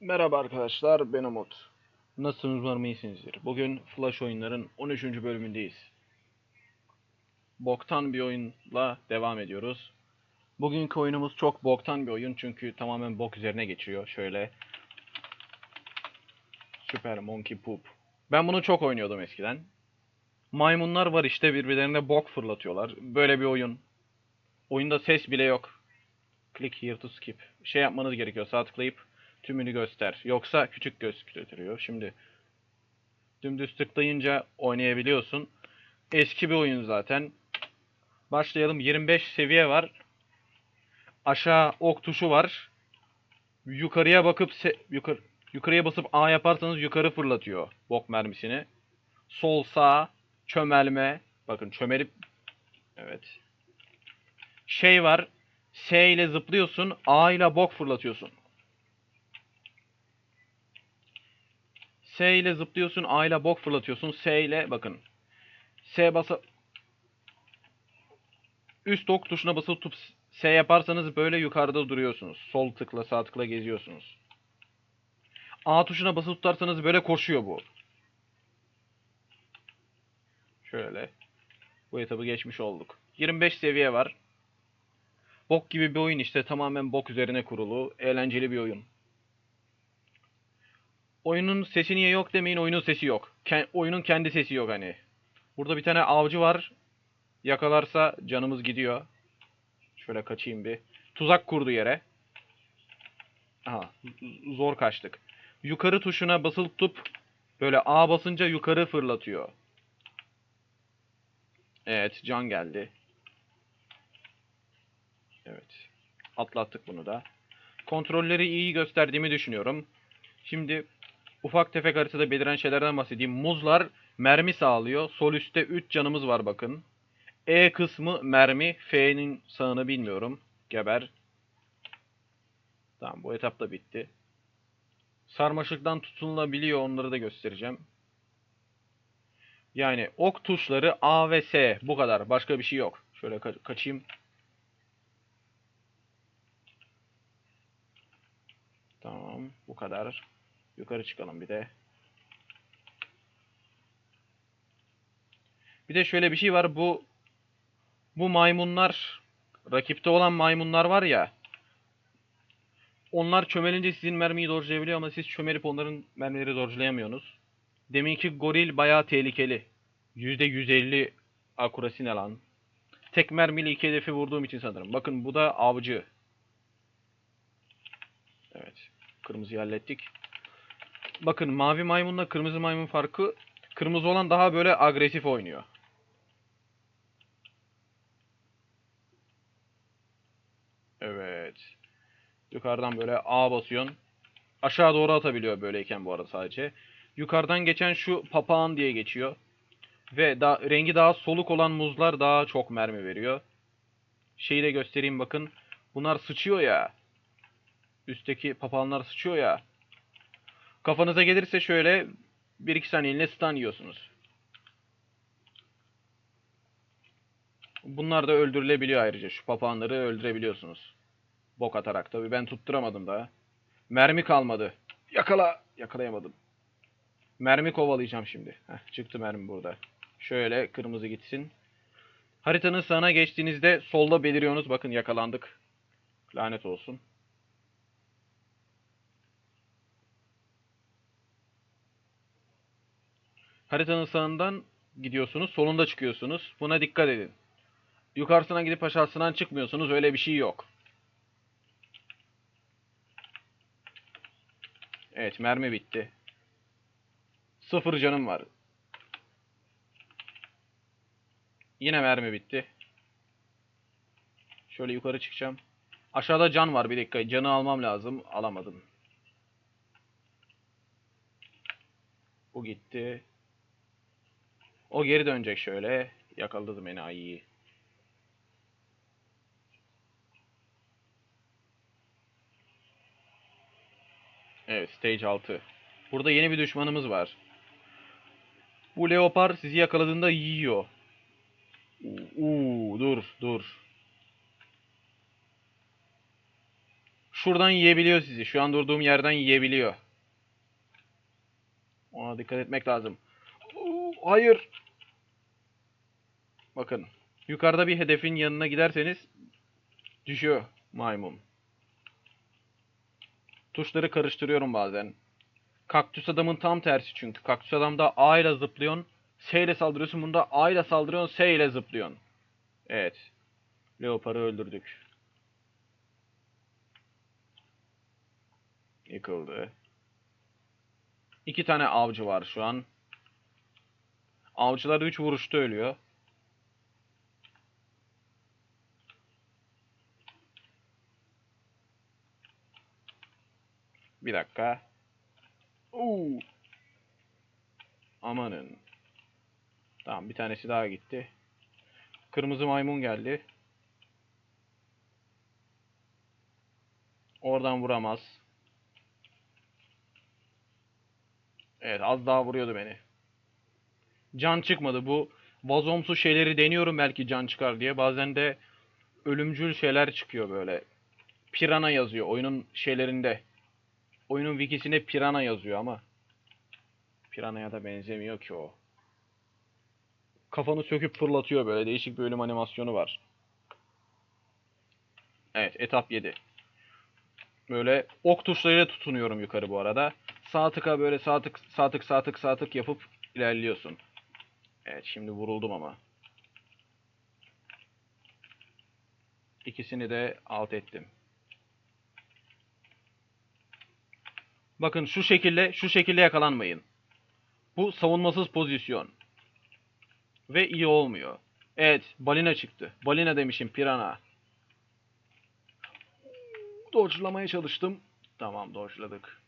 Merhaba arkadaşlar, ben Umut. Nasılsınız umarım iyisinizdir. Bugün Flash oyunların 13. bölümündeyiz. Boktan bir oyunla devam ediyoruz. Bugünkü oyunumuz çok boktan bir oyun çünkü tamamen bok üzerine geçiyor. Şöyle. Super Monkey Poop. Ben bunu çok oynuyordum eskiden. Maymunlar var işte birbirlerine bok fırlatıyorlar. Böyle bir oyun. Oyunda ses bile yok. Click here to skip. Şey yapmanız gerekiyor. Sağ tıklayıp tümünü göster. Yoksa küçük gösteriyor. Şimdi dümdüz tıklayınca oynayabiliyorsun. Eski bir oyun zaten. Başlayalım. 25 seviye var. Aşağı ok tuşu var. Yukarıya bakıp yukarı yukarıya basıp A yaparsanız yukarı fırlatıyor bok mermisini. Sol sağ çömelme. Bakın çömelip evet. Şey var. S ile zıplıyorsun. A ile bok fırlatıyorsun. S ile zıplıyorsun. A ile bok fırlatıyorsun. S ile bakın. S basa üst ok tuşuna basılı tutup S yaparsanız böyle yukarıda duruyorsunuz. Sol tıkla sağ tıkla geziyorsunuz. A tuşuna basılı tutarsanız böyle koşuyor bu. Şöyle. Bu etabı geçmiş olduk. 25 seviye var. Bok gibi bir oyun işte. Tamamen bok üzerine kurulu. Eğlenceli bir oyun. Oyunun sesi niye yok demeyin. Oyunun sesi yok. Ken- oyunun kendi sesi yok hani. Burada bir tane avcı var. Yakalarsa canımız gidiyor. Şöyle kaçayım bir. Tuzak kurdu yere. Aha. Zor kaçtık. Yukarı tuşuna basılı tutup böyle A basınca yukarı fırlatıyor. Evet, can geldi. Evet. Atlattık bunu da. Kontrolleri iyi gösterdiğimi düşünüyorum. Şimdi ufak tefek haritada beliren şeylerden bahsedeyim. Muzlar mermi sağlıyor. Sol üstte 3 canımız var bakın. E kısmı mermi. F'nin sağını bilmiyorum. Geber. Tamam bu etap da bitti. Sarmaşıktan tutunulabiliyor onları da göstereceğim. Yani ok tuşları A ve S bu kadar. Başka bir şey yok. Şöyle ka- kaçayım. Tamam bu kadar. Yukarı çıkalım bir de. Bir de şöyle bir şey var. Bu bu maymunlar rakipte olan maymunlar var ya. Onlar çömelince sizin mermiyi dodge'layabiliyor ama siz çömelip onların mermileri dodge'layamıyorsunuz. Deminki goril bayağı tehlikeli. %150 akurasi ne lan? Tek mermiyle iki hedefi vurduğum için sanırım. Bakın bu da avcı. Evet. Kırmızıyı hallettik. Bakın mavi maymunla kırmızı maymun farkı kırmızı olan daha böyle agresif oynuyor. Evet. Yukarıdan böyle A basıyorsun. Aşağı doğru atabiliyor böyleyken bu arada sadece. Yukarıdan geçen şu papağan diye geçiyor. Ve da, rengi daha soluk olan muzlar daha çok mermi veriyor. Şeyi de göstereyim bakın. Bunlar sıçıyor ya. Üstteki papağanlar sıçıyor ya. Kafanıza gelirse şöyle 1-2 saniyeliğine stun yiyorsunuz. Bunlar da öldürülebiliyor ayrıca. Şu papağanları öldürebiliyorsunuz. Bok atarak tabii ben tutturamadım daha. Mermi kalmadı. Yakala. Yakalayamadım. Mermi kovalayacağım şimdi. Heh, çıktı mermi burada. Şöyle kırmızı gitsin. Haritanın sağına geçtiğinizde solda beliriyorsunuz. Bakın yakalandık. Lanet olsun. Haritanın sağından gidiyorsunuz. Solunda çıkıyorsunuz. Buna dikkat edin. Yukarısına gidip aşağısından çıkmıyorsunuz. Öyle bir şey yok. Evet mermi bitti. Sıfır canım var. Yine mermi bitti. Şöyle yukarı çıkacağım. Aşağıda can var bir dakika. Canı almam lazım. Alamadım. Bu gitti. O geri dönecek şöyle. Yakaladım enayiyi. Evet stage 6. Burada yeni bir düşmanımız var. Bu leopar sizi yakaladığında yiyor. Uuu dur dur. Şuradan yiyebiliyor sizi. Şu an durduğum yerden yiyebiliyor. Ona dikkat etmek lazım. Oo, Hayır. Bakın. Yukarıda bir hedefin yanına giderseniz düşüyor maymun. Tuşları karıştırıyorum bazen. Kaktüs adamın tam tersi çünkü. Kaktüs adamda A ile zıplıyorsun. S ile saldırıyorsun. Bunda A ile saldırıyorsun. S ile zıplıyorsun. Evet. Leopar'ı öldürdük. Yıkıldı. İki tane avcı var şu an. Avcılar 3 vuruşta ölüyor. Bir dakika. Oo. Amanın. Tamam bir tanesi daha gitti. Kırmızı maymun geldi. Oradan vuramaz. Evet az daha vuruyordu beni. Can çıkmadı. Bu vazomsu şeyleri deniyorum belki can çıkar diye. Bazen de ölümcül şeyler çıkıyor böyle. Pirana yazıyor oyunun şeylerinde. Oyunun wikisine pirana yazıyor ama piranaya da benzemiyor ki o. Kafanı söküp fırlatıyor böyle. Değişik bir ölüm animasyonu var. Evet etap 7. Böyle ok tuşlarıyla tutunuyorum yukarı bu arada. Sağ tıka böyle sağ tık sağ tık sağ tık sağ tık yapıp ilerliyorsun. Evet şimdi vuruldum ama. İkisini de alt ettim. Bakın şu şekilde şu şekilde yakalanmayın. Bu savunmasız pozisyon. Ve iyi olmuyor. Evet, balina çıktı. Balina demişim, pirana. Dodge'lamaya çalıştım. Tamam, dodge'ladık.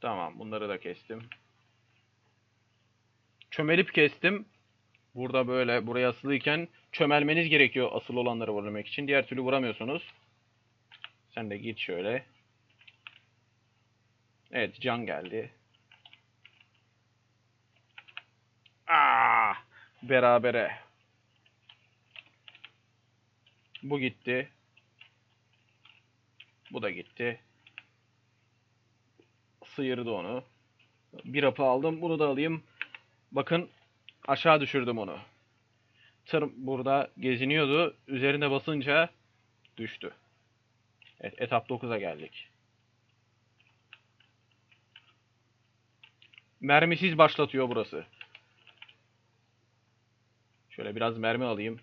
Tamam, bunları da kestim. Çömelip kestim. Burada böyle buraya asılıyken çömelmeniz gerekiyor asıl olanları vurabilmek için. Diğer türlü vuramıyorsunuz. Sen de git şöyle. Evet can geldi. Aa, berabere. Bu gitti. Bu da gitti. Sıyırdı onu. Bir apı aldım. Bunu da alayım. Bakın aşağı düşürdüm onu. Tır burada geziniyordu. Üzerine basınca düştü. Evet, etap 9'a geldik. Mermisiz başlatıyor burası. Şöyle biraz mermi alayım.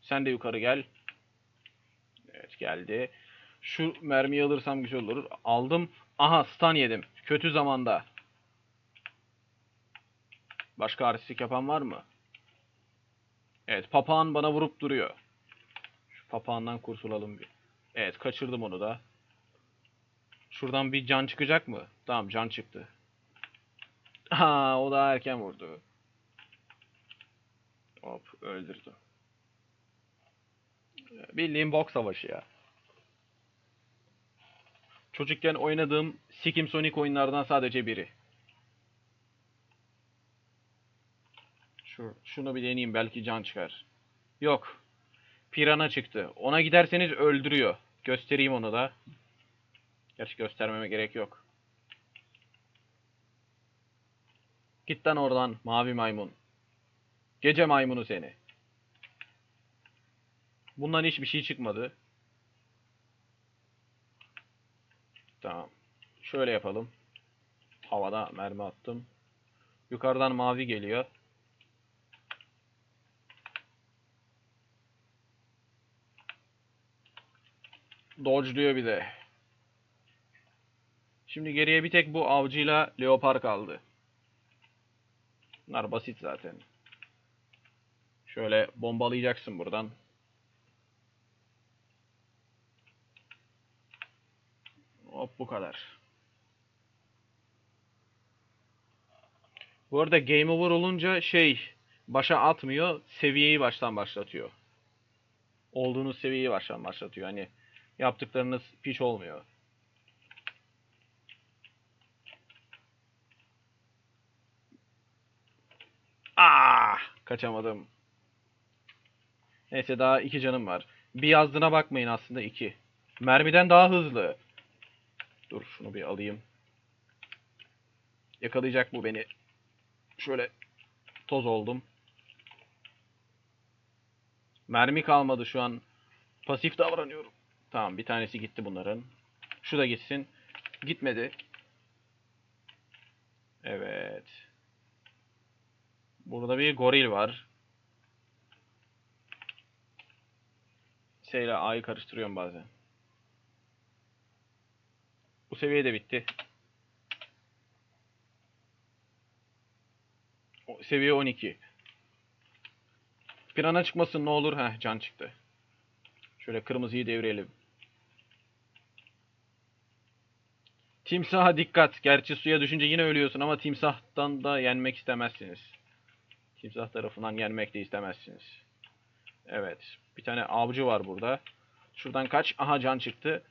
Sen de yukarı gel. Evet geldi. Şu mermiyi alırsam güzel olur. Aldım. Aha stun yedim. Kötü zamanda. Başka artistik yapan var mı? Evet papağan bana vurup duruyor. Şu papağandan kurtulalım bir. Evet kaçırdım onu da. Şuradan bir can çıkacak mı? Tamam can çıktı. Ha o da erken vurdu. Hop öldürdü. Bildiğim bok savaşı ya. Çocukken oynadığım Sikim Sonic oyunlardan sadece biri. Şu, şunu bir deneyeyim belki can çıkar. Yok. Pirana çıktı. Ona giderseniz öldürüyor. Göstereyim onu da. Gerçi göstermeme gerek yok. Git lan oradan mavi maymun. Gece maymunu seni. Bundan hiçbir şey çıkmadı. Tamam. Şöyle yapalım. Havada mermi attım. Yukarıdan mavi geliyor. Dodge'luyor bir de. Şimdi geriye bir tek bu avcıyla leopar kaldı. Bunlar basit zaten. Şöyle bombalayacaksın buradan. Hop bu kadar. Bu arada game over olunca şey başa atmıyor, seviyeyi baştan başlatıyor. Olduğunuz seviyeyi baştan başlatıyor. Hani yaptıklarınız piç olmuyor. Ah, kaçamadım. Neyse daha iki canım var. Bir yazdığına bakmayın aslında iki. Mermiden daha hızlı. Dur şunu bir alayım. Yakalayacak bu beni. Şöyle toz oldum. Mermi kalmadı şu an. Pasif davranıyorum. Tamam bir tanesi gitti bunların. Şu da gitsin. Gitmedi. Evet. Burada bir goril var. Şeyle A'yı karıştırıyorum bazen. Bu seviye de bitti. O- Seviye 12. Pirana çıkmasın ne olur. Heh can çıktı. Şöyle kırmızıyı devirelim. Timsaha dikkat. Gerçi suya düşünce yine ölüyorsun ama timsahtan da yenmek istemezsiniz. Timsah tarafından yenmek de istemezsiniz. Evet. Bir tane avcı var burada. Şuradan kaç. Aha can çıktı.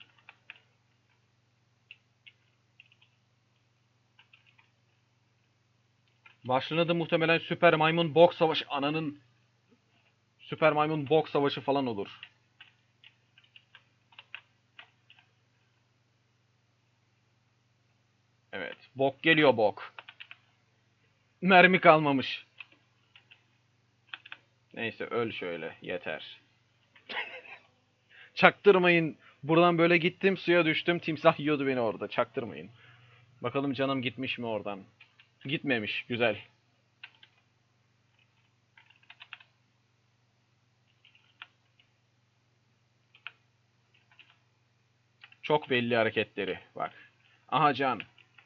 Başlığına da muhtemelen Süper Maymun Bok Savaşı ananın Süper Maymun Bok Savaşı falan olur. Evet. Bok geliyor bok. Mermi kalmamış. Neyse öl şöyle. Yeter. Çaktırmayın. Buradan böyle gittim suya düştüm. Timsah yiyordu beni orada. Çaktırmayın. Bakalım canım gitmiş mi oradan. Gitmemiş. Güzel. Çok belli hareketleri. Bak. Aha can.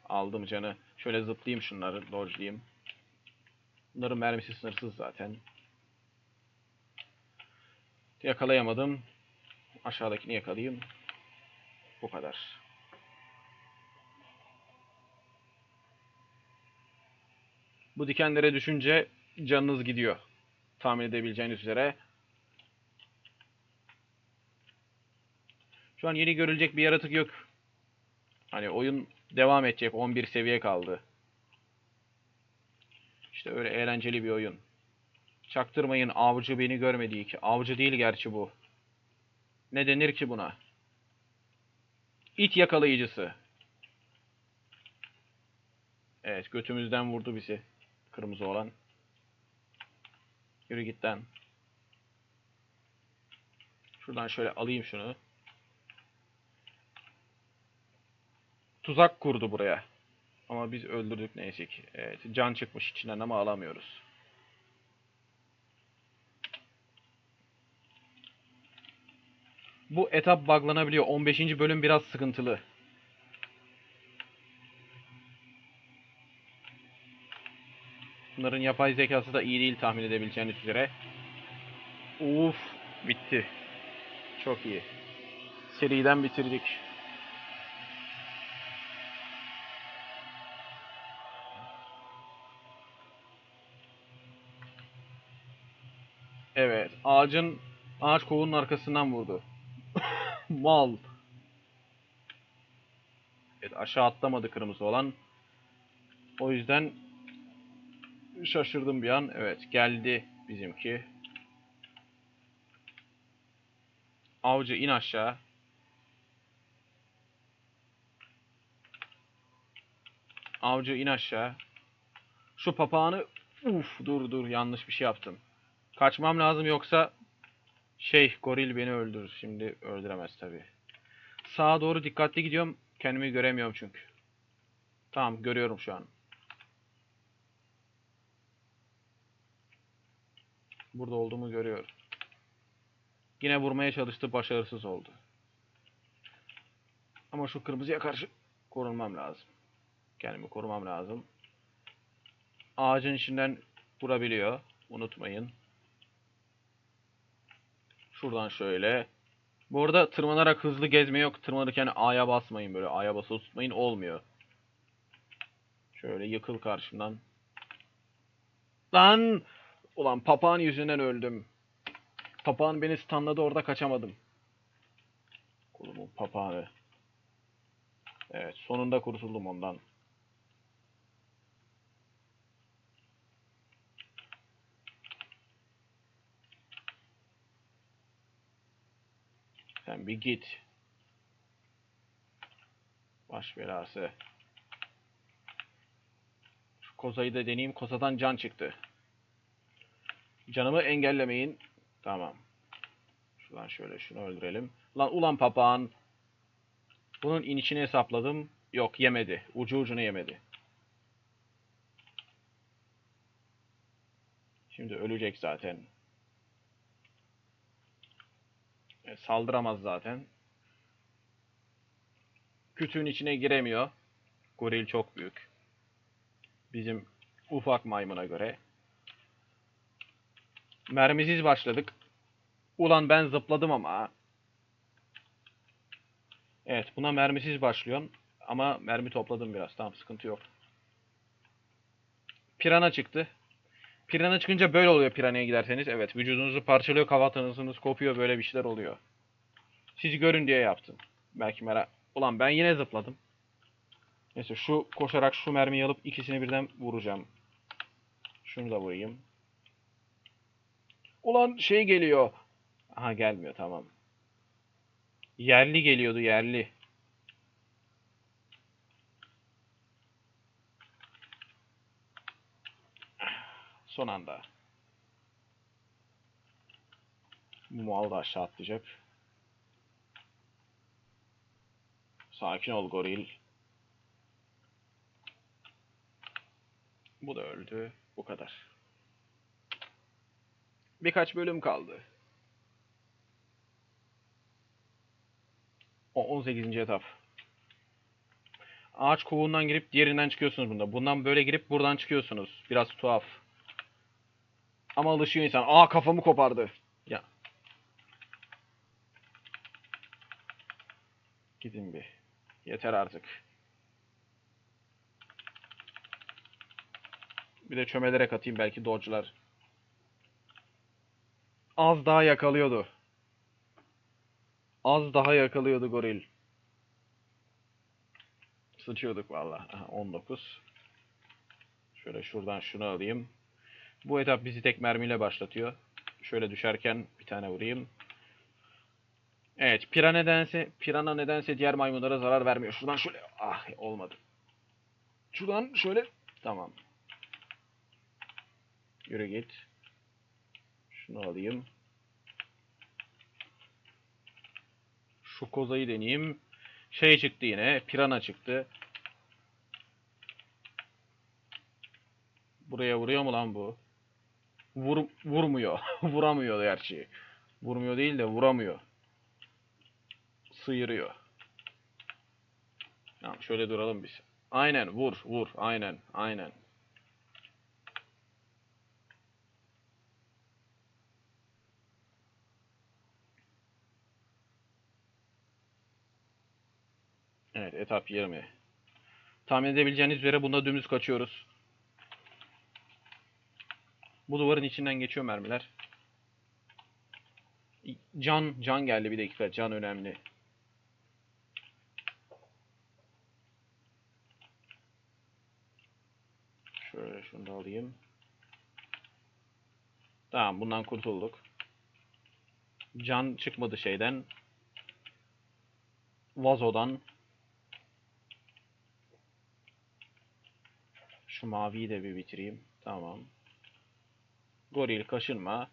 Aldım canı. Şöyle zıplayayım şunları. Dodge'layayım. Bunların mermisi sınırsız zaten. Yakalayamadım. Aşağıdakini yakalayayım. Bu kadar. Bu dikenlere düşünce canınız gidiyor. Tahmin edebileceğiniz üzere. Şu an yeni görülecek bir yaratık yok. Hani oyun devam edecek. 11 seviye kaldı. İşte öyle eğlenceli bir oyun. Çaktırmayın avcı beni görmediği ki. Avcı değil gerçi bu. Ne denir ki buna? İt yakalayıcısı. Evet götümüzden vurdu bizi. Kırmızı olan. Yürü git lan. Şuradan şöyle alayım şunu. Tuzak kurdu buraya. Ama biz öldürdük neyse ki. Evet, can çıkmış içinden ama alamıyoruz. Bu etap buglanabiliyor. 15. bölüm biraz sıkıntılı. Bunların yapay zekası da iyi değil tahmin edebileceğiniz üzere. Uf, bitti. Çok iyi. Seriden bitirdik. Ağacın ağaç kovunun arkasından vurdu. Mal. Evet, aşağı atlamadı kırmızı olan. O yüzden şaşırdım bir an. Evet, geldi bizimki. Avcı in aşağı. Avcı in aşağı. Şu papağanı uf dur dur yanlış bir şey yaptım. Kaçmam lazım yoksa şey goril beni öldürür. Şimdi öldüremez tabi. Sağa doğru dikkatli gidiyorum. Kendimi göremiyorum çünkü. Tamam görüyorum şu an. Burada olduğumu görüyorum. Yine vurmaya çalıştı başarısız oldu. Ama şu kırmızıya karşı korunmam lazım. Kendimi korumam lazım. Ağacın içinden vurabiliyor. Unutmayın. Şuradan şöyle. Bu arada tırmanarak hızlı gezme yok. Tırmanırken A'ya basmayın böyle. A'ya basılı tutmayın. Olmuyor. Şöyle yıkıl karşımdan. Lan! Ulan papağan yüzünden öldüm. Papağan beni stunladı orada kaçamadım. Kolumun papağanı. Evet sonunda kurtuldum ondan. Sen bir git. Baş belası. Şu kozayı da deneyeyim. Kozadan can çıktı. Canımı engellemeyin. Tamam. Şuradan şöyle şunu öldürelim. Lan ulan papağan. Bunun inişini hesapladım. Yok yemedi. Ucu ucunu yemedi. Şimdi ölecek zaten. E, saldıramaz zaten. Kütüğün içine giremiyor. Goril çok büyük. Bizim ufak maymuna göre. Mermisiz başladık. Ulan ben zıpladım ama. Evet buna mermisiz başlıyorsun. Ama mermi topladım biraz. Tamam sıkıntı yok. Pirana çıktı. Pirana çıkınca böyle oluyor piranaya giderseniz. Evet vücudunuzu parçalıyor, kafatanızınız kopuyor böyle bir şeyler oluyor. Siz görün diye yaptım. Belki merak... Ulan ben yine zıpladım. Neyse şu koşarak şu mermiyi alıp ikisini birden vuracağım. Şunu da vurayım. Ulan şey geliyor. Aha gelmiyor tamam. Yerli geliyordu yerli. Son anda. Bu mal da aşağı atlayacak. Sakin ol goril. Bu da öldü. Bu kadar. Birkaç bölüm kaldı. O 18. etap. Ağaç kovuğundan girip diğerinden çıkıyorsunuz bunda. Bundan böyle girip buradan çıkıyorsunuz. Biraz tuhaf. Ama alışıyor insan. Aa kafamı kopardı. Ya. Gidin bir. Yeter artık. Bir de çömelerek atayım belki dodge'lar. Az daha yakalıyordu. Az daha yakalıyordu goril. Sıçıyorduk valla. Aha, 19. Şöyle şuradan şunu alayım. Bu etap bizi tek mermiyle başlatıyor. Şöyle düşerken bir tane vurayım. Evet, pira nedense, pirana nedense diğer maymunlara zarar vermiyor. Şuradan şöyle, ah olmadı. Şuradan şöyle, tamam. Yürü git. Şunu alayım. Şu kozayı deneyeyim. Şey çıktı yine, pirana çıktı. Buraya vuruyor mu lan bu? Vur, vurmuyor. Vuramıyor gerçi. Vurmuyor değil de vuramıyor. Sıyırıyor. Tamam şöyle duralım biz. Aynen vur vur. Aynen aynen. Evet etap 20. Tahmin edebileceğiniz üzere bunda dümdüz kaçıyoruz. Bu duvarın içinden geçiyor mermiler. Can, can geldi bir dakika. Can önemli. Şöyle şunu da alayım. Tamam bundan kurtulduk. Can çıkmadı şeyden. Vazodan. Şu maviyi de bir bitireyim. Tamam. Goril kaşınma.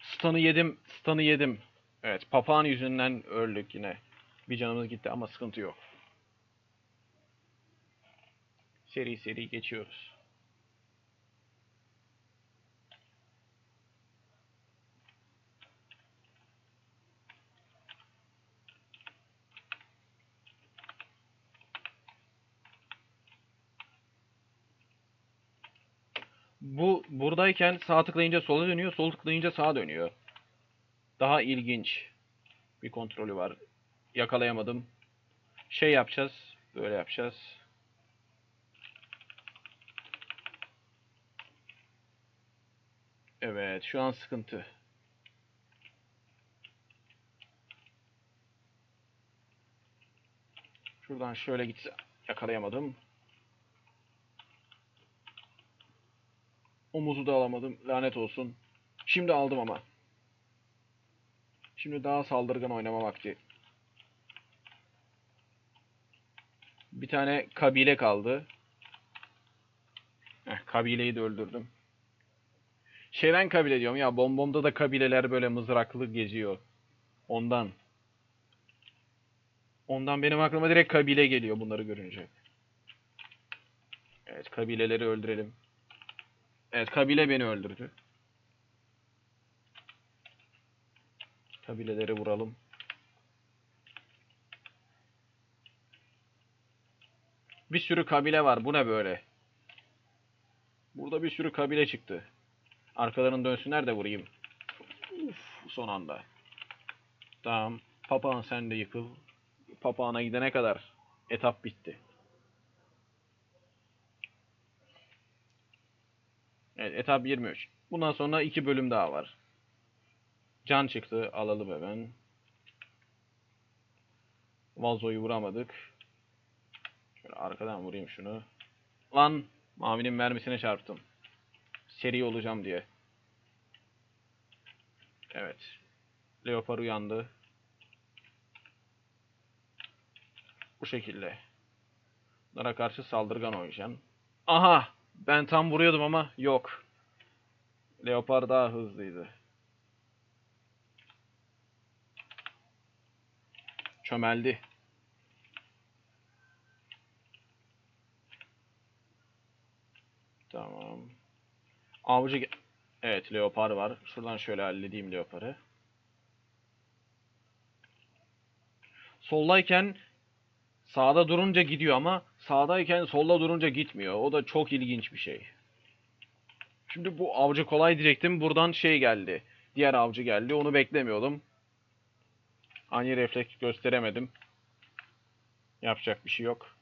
Stun'ı yedim. Stun'ı yedim. Evet. Papağan yüzünden öldük yine. Bir canımız gitti ama sıkıntı yok. Seri seri geçiyoruz. Bu buradayken sağ tıklayınca sola dönüyor, sol tıklayınca sağa dönüyor. Daha ilginç bir kontrolü var. Yakalayamadım. Şey yapacağız. Böyle yapacağız. Evet, şu an sıkıntı. Şuradan şöyle gitse yakalayamadım. Omuzu da alamadım. Lanet olsun. Şimdi aldım ama. Şimdi daha saldırgan oynama vakti. Bir tane kabile kaldı. Heh, kabileyi de öldürdüm. Şeyden kabile diyorum ya bombomda da kabileler böyle mızraklı geziyor. Ondan. Ondan benim aklıma direkt kabile geliyor bunları görünce. Evet kabileleri öldürelim. Evet kabile beni öldürdü. Kabileleri vuralım. Bir sürü kabile var. Bu ne böyle? Burada bir sürü kabile çıktı. Arkalarını dönsünler de vurayım. Uf, son anda. Tamam. Papağan sen de yıkıl. Papağana gidene kadar etap bitti. Evet etap 23. Bundan sonra iki bölüm daha var. Can çıktı. Alalım hemen. Vazoyu vuramadık. Şöyle arkadan vurayım şunu. Lan mavinin mermisine çarptım. Seri olacağım diye. Evet. Leopar uyandı. Bu şekilde. Bunlara karşı saldırgan oynayacağım. Aha! Ben tam vuruyordum ama yok. Leopar daha hızlıydı. Çömeldi. Tamam. Avcı... Evet, leopar var. Şuradan şöyle halledeyim leoparı. Soldayken sağda durunca gidiyor ama sağdayken solda durunca gitmiyor. O da çok ilginç bir şey. Şimdi bu avcı kolay diyecektim. Buradan şey geldi. Diğer avcı geldi. Onu beklemiyordum. Ani refleks gösteremedim. Yapacak bir şey yok.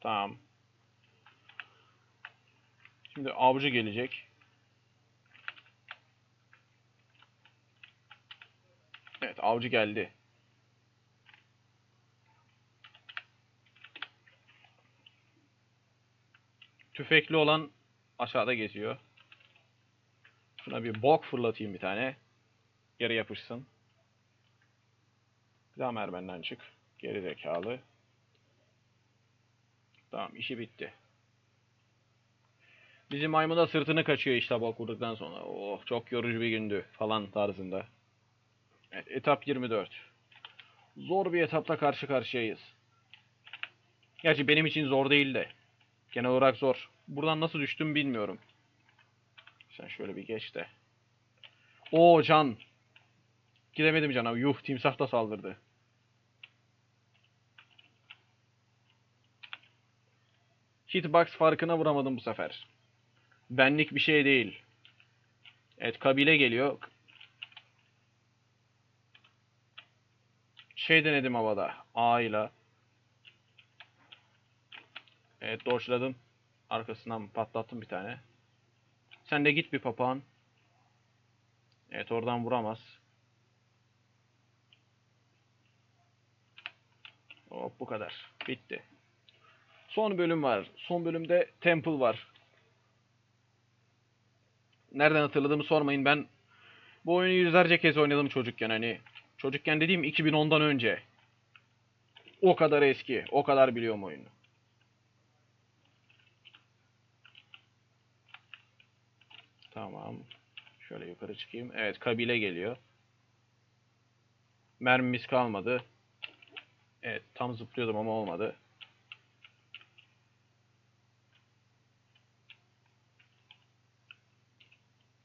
Tamam. Şimdi avcı gelecek. Evet, avcı geldi. Tüfekli olan aşağıda geziyor. Şuna bir bok fırlatayım bir tane. Yere yapışsın. Bir daha mermenden çık. Geri zekalı. Tamam işi bitti. Bizim maymun sırtını kaçıyor işte bok vurduktan sonra. Oh çok yorucu bir gündü falan tarzında. Evet etap 24. Zor bir etapla karşı karşıyayız. Gerçi benim için zor değil de. Genel olarak zor. Buradan nasıl düştüm bilmiyorum. Sen şöyle bir geç de. Oo can. Gidemedim cana. Yuh timsah da saldırdı. Hitbox farkına vuramadım bu sefer. Benlik bir şey değil. Evet kabile geliyor. Şey denedim havada. A ile. Evet dodge'ladım. Arkasından patlattım bir tane. Sen de git bir papağan. Evet oradan vuramaz. Hop bu kadar. Bitti. Son bölüm var. Son bölümde Temple var. Nereden hatırladığımı sormayın. Ben bu oyunu yüzlerce kez oynadım çocukken hani. Çocukken dediğim 2010'dan önce. O kadar eski. O kadar biliyorum oyunu. Tamam. Şöyle yukarı çıkayım. Evet kabile geliyor. Mermimiz kalmadı. Evet tam zıplıyordum ama olmadı.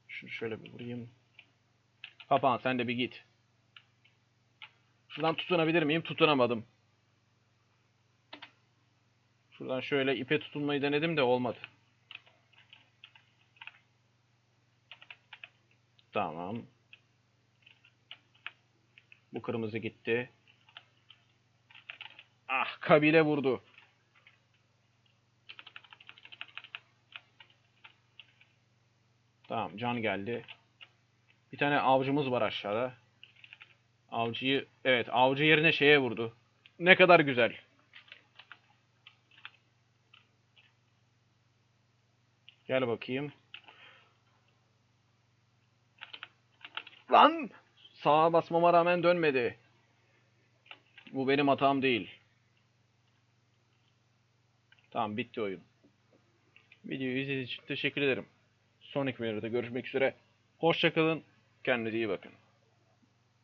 Şunu şöyle bir vurayım. Papağan sen de bir git. Şuradan tutunabilir miyim? Tutunamadım. Şuradan şöyle ipe tutunmayı denedim de olmadı. Tamam. Bu kırmızı gitti. Ah kabile vurdu. Tamam can geldi. Bir tane avcımız var aşağıda. Avcıyı evet avcı yerine şeye vurdu. Ne kadar güzel. Gel bakayım. Lan! Sağa basmama rağmen dönmedi. Bu benim hatam değil. Tamam bitti oyun. Videoyu izlediğiniz için teşekkür ederim. Sonraki videoda görüşmek üzere. Hoşçakalın. Kendinize iyi bakın.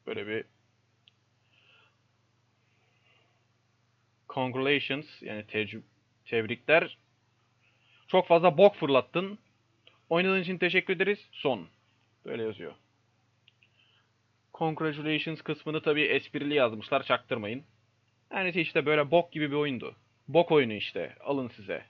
Böyle bir Congratulations yani tebrikler. Çok fazla bok fırlattın. Oynadığın için teşekkür ederiz. Son. Böyle yazıyor. Congratulations kısmını tabii esprili yazmışlar. Çaktırmayın. Yani işte böyle bok gibi bir oyundu. Bok oyunu işte. Alın size.